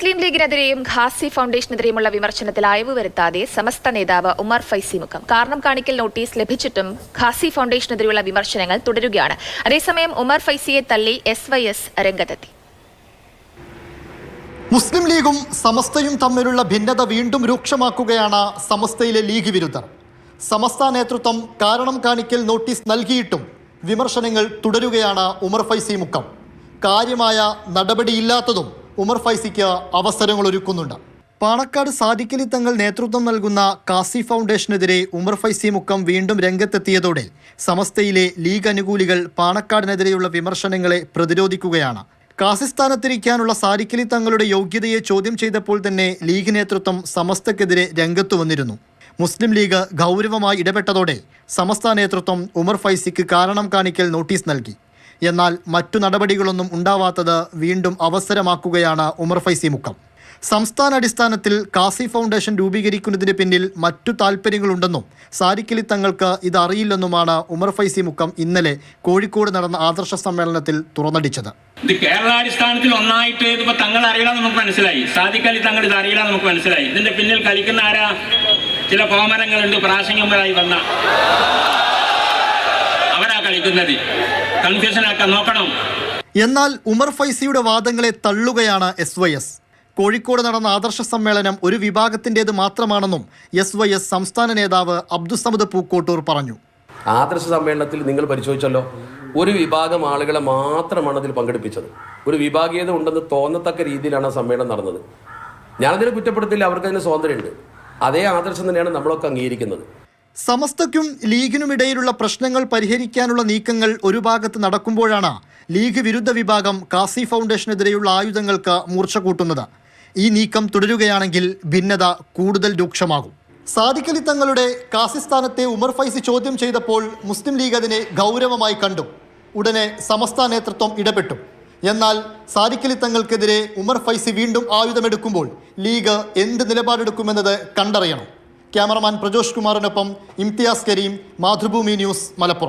മുസ്ലിം ലീഗിനെതിരെയും ഖാസി ഫൗണ്ടേഷനെതിരെയുമുള്ള വിമർശനത്തിൽ അയവ് വരുത്താതെ സമസ്ത നേതാവ് ഉമർ ഫൈസി മുഖം. കാരണം കാണിക്കൽ നോട്ടീസ് ലഭിച്ചിട്ടും ഖാസി ഫൗണ്ടേഷനെതിരെയുള്ള വിമർശനങ്ങൾ തുടരുകയാണ്. അതേസമയം ഉമർ ഫൈസിയെ തള്ളി എസ് വൈ എസ് രംഗത്തെത്തി. മുസ്ലിം ലീഗും സമസ്തയും തമ്മിലുള്ള ഭിന്നത വീണ്ടും രൂക്ഷമാക്കുകയാണ് സമസ്തയിലെ ലീഗ് വിരുദ്ധർ. സമസ്ത നേതൃത്വം കാരണം കാണിക്കൽ നോട്ടീസ് നൽകിയിട്ടും വിമർശനങ്ങൾ തുടരുകയാണ് ഉമർ ഫൈസി മുക്കം കാര്യമായ നടപടിയില്ലാത്തതും ഉമർ ഫൈസിക്ക് അവസരങ്ങൾ ഒരുക്കുന്നുണ്ട് പാണക്കാട് സാദിഖലി തങ്ങൾ നേതൃത്വം നൽകുന്ന കാസി ഫൗണ്ടേഷനെതിരെ ഉമർ ഫൈസി മുക്കം വീണ്ടും രംഗത്തെത്തിയതോടെ സമസ്തയിലെ ലീഗ് അനുകൂലികൾ പാണക്കാടിനെതിരെയുള്ള വിമർശനങ്ങളെ പ്രതിരോധിക്കുകയാണ്. കാസിസ്ഥാനത്തിരിക്കാനുള്ള സാരിക്കലി തങ്ങളുടെ യോഗ്യതയെ ചോദ്യം ചെയ്തപ്പോൾ തന്നെ ലീഗ് നേതൃത്വം സമസ്തക്കെതിരെ രംഗത്തു വന്നിരുന്നു. മുസ്ലിം ലീഗ് ഗൗരവമായി ഇടപെട്ടതോടെ സമസ്ത നേതൃത്വം ഉമർ ഫൈസിക്ക് കാരണം കാണിക്കൽ നോട്ടീസ് നൽകി. എന്നാൽ മറ്റു നടപടികളൊന്നും ഉണ്ടാവാത്തത് വീണ്ടും അവസരമാക്കുകയാണ് ഉമർ ഫൈസി മുക്കം. സംസ്ഥാന അടിസ്ഥാനത്തിൽ കാസി ഫൗണ്ടേഷൻ രൂപീകരിക്കുന്നതിന് പിന്നിൽ മറ്റു താൽപ്പര്യങ്ങളുണ്ടെന്നും സാരിക്കലി തങ്ങൾക്ക് ഇതറിയില്ലെന്നുമാണ് ഉമർ ഫൈസി മുക്കം ഇന്നലെ കോഴിക്കോട് നടന്ന ആദർശ സമ്മേളനത്തിൽ തുറന്നടിച്ചത്. ഇത് കേരളാടിസ്ഥാനത്തിൽ ഒന്നായിട്ട് ഇതിപ്പോ തങ്ങൾ അറിയണം നമുക്ക് മനസ്സിലായി. സാധിക്കലി തങ്ങൾ ഇത് അറിയില്ല നമുക്ക് മനസ്സിലായി. ഇതിന്റെ പിന്നിൽ കളിക്കുന്ന ആരാ? ചില കോമരങ്ങളുണ്ട് പ്രാസംഗികമായി വന്ന. അവരാ കളിക്കുന്നത്. കൺഫ്യൂഷൻ ആക്കാൻ നോക്കണം. എന്നാൽ ഉമർ ഫൈസിയുടെ വാദങ്ങളെ തള്ളുകയാണ് എസ് വൈ എസ് കോഴിക്കോട് നടന്ന ആദർശ സമ്മേളനം ഒരു വിഭാഗത്തിന്റേത് മാത്രമാണെന്നും എസ് വൈ എസ് സംസ്ഥാന നേതാവ് അബ്ദുസമദ് പൂക്കോട്ടൂർ പറഞ്ഞു. ആദർശ സമ്മേളനത്തിൽ നിങ്ങൾ പരിശോധിച്ചല്ലോ ഒരു വിഭാഗം ആളുകളെ മാത്രമാണ് അതിൽ പങ്കെടുപ്പിച്ചത്. ഒരു വിഭാഗീയത ഉണ്ടെന്ന് തോന്നത്തക്ക രീതിയിലാണ് ആ സമ്മേളനം നടന്നത്. ഞാനതിനെ കുറ്റപ്പെടുത്തില്ല അവർക്ക് അതിന് സ്വാതന്ത്ര്യമുണ്ട്. അതേ ആദർശം തന്നെയാണ് നമ്മളൊക്കെ അംഗീകരിക്കുന്നത്. സമസ്തയ്ക്കും ലീഗിനുമിടയിലുള്ള പ്രശ്നങ്ങൾ പരിഹരിക്കാനുള്ള നീക്കങ്ങൾ ഒരു ഭാഗത്ത് നടക്കുമ്പോഴാണ് ലീഗ് വിരുദ്ധ വിഭാഗം കാസി ഫൗണ്ടേഷനെതിരെയുള്ള ആയുധങ്ങൾക്ക് മൂർച്ച കൂട്ടുന്നത്. ഈ നീക്കം തുടരുകയാണെങ്കിൽ ഭിന്നത കൂടുതൽ രൂക്ഷമാകും. സാദിഖലി തങ്ങളുടെ കാസിസ്ഥാനത്തെ ഉമർ ഫൈസി ചോദ്യം ചെയ്തപ്പോൾ മുസ്ലിം ലീഗ് അതിനെ ഗൗരവമായി കണ്ടു. ഉടനെ സമസ്ത നേതൃത്വം ഇടപെട്ടു. എന്നാൽ സാദിഖലി തങ്ങൾക്കെതിരെ ഉമർ ഫൈസി വീണ്ടും ആയുധമെടുക്കുമ്പോൾ ലീഗ് എന്ത് നിലപാടെടുക്കുമെന്നത് കണ്ടറിയണം. ക്യാമറമാൻ പ്രജോഷ് കുമാറിനൊപ്പം ഇംതിയാസ് കരീം മാതൃഭൂമി ന്യൂസ് മലപ്പുറം.